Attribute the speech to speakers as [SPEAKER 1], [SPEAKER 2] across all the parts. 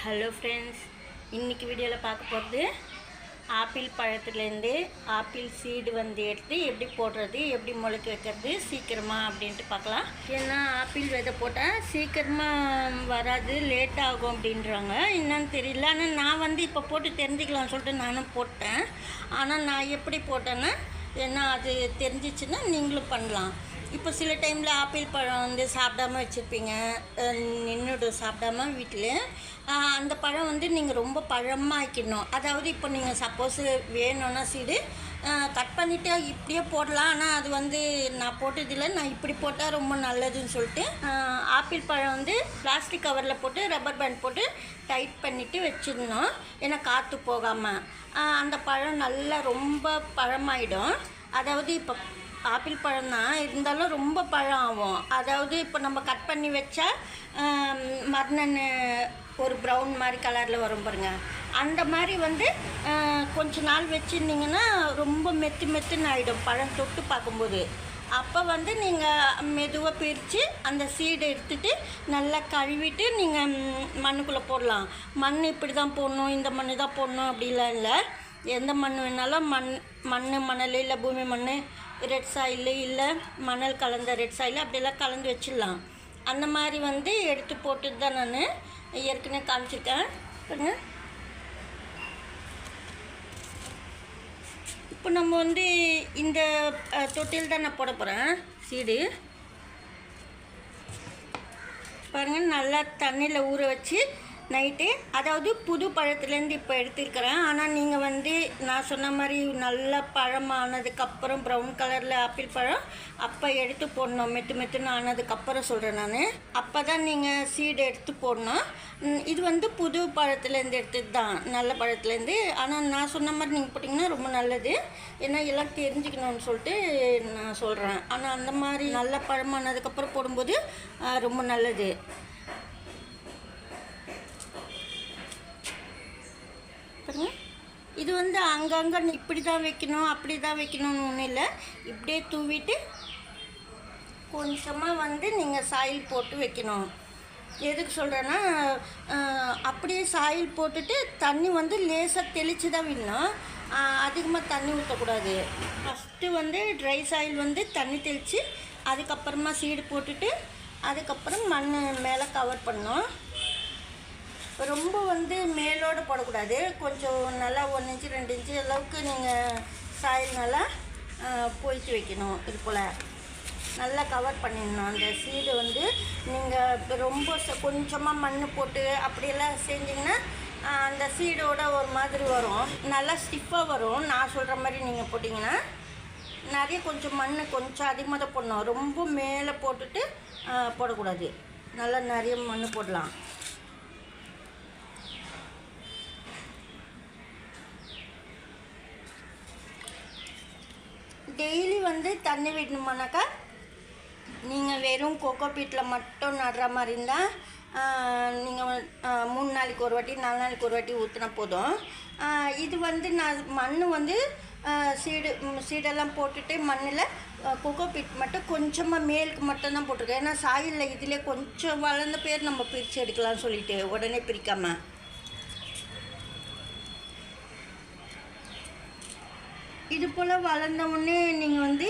[SPEAKER 1] Hello friends இன்றைக்கி வீடியோவில் பார்க்க போகிறது ஆப்பிள் பழத்துலேருந்து ஆப்பிள் சீடு வந்து எடுத்து எப்படி போடுறது எப்படி முளைக்க வைக்கிறது சீக்கிரமாக அப்படின்ட்டு பார்க்கலாம். ஏன்னா ஆப்பிள் விதை போட்டால் சீக்கிரமாக வராது லேட் ஆகும் அப்படின்றாங்க. என்னன்னு தெரியல. ஆனால் நான் வந்து இப்போ போட்டு தெரிஞ்சுக்கலாம்னு சொல்லிட்டு நானும் போட்டேன். ஆனால் நான் எப்படி போட்டேன்னா ஏன்னா அது தெரிஞ்சிச்சுன்னா நீங்களும் பண்ணலாம். இப்போ சில டைமில் ஆப்பிள் பழம் வந்து சாப்பிடாம வச்சுருப்பீங்க. நின்றுட்டு சாப்பிடாம வீட்டில் அந்த பழம் வந்து நீங்கள் ரொம்ப பழமாக்கிடணும் அதாவது இப்போ நீங்கள் சப்போஸ் வேணும்னா சீடு கட் பண்ணிவிட்டு இப்படியே போடலாம். ஆனால் அது வந்து நான் போட்டதில்லை நான் இப்படி போட்டால் ரொம்ப நல்லதுன்னு சொல்லிட்டு ஆப்பிள் பழம் வந்து பிளாஸ்டிக் கவரில் போட்டு ரப்பர் பேண்ட் போட்டு டைட் பண்ணிவிட்டு வச்சிடணும். ஏன்னா காற்று போகாமல் அந்த பழம் நல்லா ரொம்ப பழமாயிடும். அதாவது இப்போ ஆப்பிள் பழம் தான் இருந்தாலும் ரொம்ப பழம் ஆகும். அதாவது இப்போ நம்ம கட் பண்ணி வச்சா ஆம், ஒரு ப்ரௌன் மாதிரி கலரில் வரும் பாருங்க. அந்த மாதிரி வந்து கொஞ்ச நாள் வச்சுருந்தீங்கன்னா ரொம்ப மெத்து மெத்துன்னு ஆகிடும் பழம் தொட்டு பார்க்கும்போது. அப்போ வந்து நீங்கள் மெதுவாக பிரித்து அந்த சீடை எடுத்துட்டு நல்லா கழுவிட்டு நீங்கள் மண்ணுக்குள்ளே போடலாம். மண் இப்படி தான் போடணும் இந்த மண் தான் போடணும் அப்படிலாம் இல்லை. எந்த மண் வேணாலும் மண் மண் மணல் இல்லை பூமி மண் ரெட் சாயில் இல்லை மணல் கலந்த ரெட் சாயில் அப்படியெல்லாம் கலந்து வச்சிடலாம். அந்த மாதிரி வந்து எடுத்து போட்டுட்டு தான் நான் ஏற்கனவே காமிச்சிருக்கேன். பாருங்க. இப்போ நம்ம வந்து இந்த தொட்டியில் தொட்டில் தான் நான் போட போகிறேன் சீடு பாருங்கள் நல்லா தண்ணியில் ஊற வச்சு நைட்டு அதாவது புது பழத்துலேருந்து இப்போ எடுத்திருக்கிறேன். ஆனால் நீங்கள் வந்து நான் சொன்ன மாதிரி நல்ல பழமானதுக்கப்புறம் ப்ரௌன் கலரில் ஆப்பிள் பழம் அப்போ எடுத்து போடணும். மெத்து மெத்துன்னு ஆனதுக்கப்புறம் சொல்கிறேன் நான். அப்போ தான் நீங்கள் சீடு எடுத்து போடணும். இது வந்து புது பழத்துலேருந்து எடுத்தது தான். நல்ல பழத்துலேருந்து. ஆனால் நான் சொன்ன மாதிரி நீங்கள் போட்டிங்கன்னா ரொம்ப நல்லது. ஏன்னா எல்லாம் தெரிஞ்சுக்கணும்னு சொல்லிட்டு நான் சொல்கிறேன் ஆனால் அந்த மாதிரி நல்ல பழமானதுக்கப்புறம் போடும்போது ரொம்ப நல்லது. பாருங்க இது வந்து அங்கங்கே இப்படி தான் வைக்கணும் அப்படி தான் வைக்கணும்னு ஒன்றும் இல்லை. இப்படியே தூவிட்டு கொஞ்சமாக வந்து நீங்கள் சாயில் போட்டு வைக்கணும். எதுக்கு சொல்கிறேன்னா அப்படியே சாயில் போட்டுட்டு தண்ணி வந்து லேசாக தெளித்து தான் விடணும் அதிகமாக தண்ணி ஊற்றக்கூடாது ஃபஸ்ட்டு வந்து ட்ரை சாயில் வந்து தண்ணி தெளித்து அதுக்கப்புறமா சீடு போட்டுட்டு அதுக்கப்புறம் மண் மேலே கவர் பண்ணோம் ரொம்ப வந்து மேலோட போடக்கூடாது. கொஞ்சம் நல்லா ஒன்று இன்ச்சு ரெண்டு இன்ச்சு அளவுக்கு நீங்கள் சாயில் நல்லா போயிட்டு வைக்கணும். இது போல் நல்லா கவர் பண்ணிடணும். அந்த சீடு வந்து நீங்கள் ரொம்ப ச- கொஞ்சமாக மண் போட்டு அப்படியெல்லாம் செஞ்சிங்கன்னா அந்த சீடோட ஒரு மாதிரி வரும். நல்லா ஸ்டிஃபாக வரும். நான் சொல்கிற மாதிரி நீங்கள் போட்டிங்கன்னா நிறைய கொஞ்சம் மண் கொஞ்சம் அதிகமாக தான் போடணும். ரொம்ப மேலே போட்டுட்டு போடக்கூடாது. நல்லா நிறைய மண் போடலாம். டெய்லி வந்து தண்ணி விடணுமானாக்கா நீங்கள் வெறும் கொக்கோ பீட்டில் மட்டும் நடுற மாதிரி இருந்தால் நீங்கள் மூணு நாளைக்கு ஒரு வாட்டி நாலு நாளைக்கு ஒரு வாட்டி ஊற்றினா போதும். இது வந்து நான் மண் வந்து சீடு சீடெல்லாம் போட்டுட்டு மண்ணில் கொக்கோ பீட் மட்டும் கொஞ்சமாக மேலுக்கு மட்டும்தான் போட்டிருக்கேன். ஏன்னா சாயிலில் இதிலே கொஞ்சம் வளர்ந்த பேர் நம்ம பிரித்து எடுக்கலாம்னு சொல்லிட்டு உடனே பிரிக்காமல் இது போல் வளர்ந்த உடனே நீங்கள் வந்து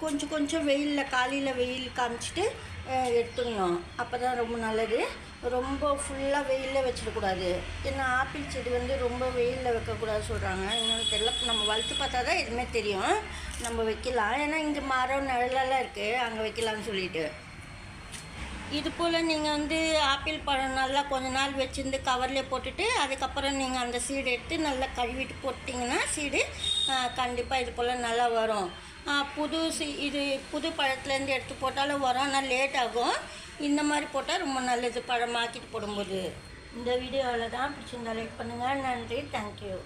[SPEAKER 1] கொஞ்சம் கொஞ்சம் வெயிலில் காலையில் வெயில் காமிச்சிட்டு எடுத்துக்கணும் எடுத்துடணும். அப்போ தான் ரொம்ப நல்லது. ரொம்ப ஃபுல்லாக வெயிலில் வச்சிடக்கூடாது ஏன்னா ஆப்பிள் செடி வந்து ரொம்ப வெயிலில் வைக்கக்கூடாது சொல்கிறாங்க என்னென்னு தெரியல. நம்ம வளர்த்து பார்த்தா தான் எதுவுமே தெரியும். நம்ம வைக்கலாம். ஏன்னா இங்கே மரம் நிழலெல்லாம் இருக்குது அங்கே வைக்கலாம்னு சொல்லிட்டு. இது போல் நீங்கள் வந்து ஆப்பிள் பழம் நல்லா கொஞ்ச நாள் வச்சுருந்து கவர்லேயே போட்டுட்டு அதுக்கப்புறம் நீங்கள் அந்த சீடு எடுத்து நல்லா கழுவிட்டு போட்டிங்கன்னா சீடு கண்டிப்பாக இது போல் நல்லா வரும். புது சீ இது புது பழத்துலேருந்து எடுத்து போட்டாலும் வரும். ஆனால் லேட் ஆகும். இந்த மாதிரி போட்டால் ரொம்ப நல்லது. பழமாக்கிட்டு போடும்போது. இந்த வீடியோவில் தான் பிடிச்சிருந்தா லைக் பண்ணுங்கள் நன்றி. தேங்க்யூ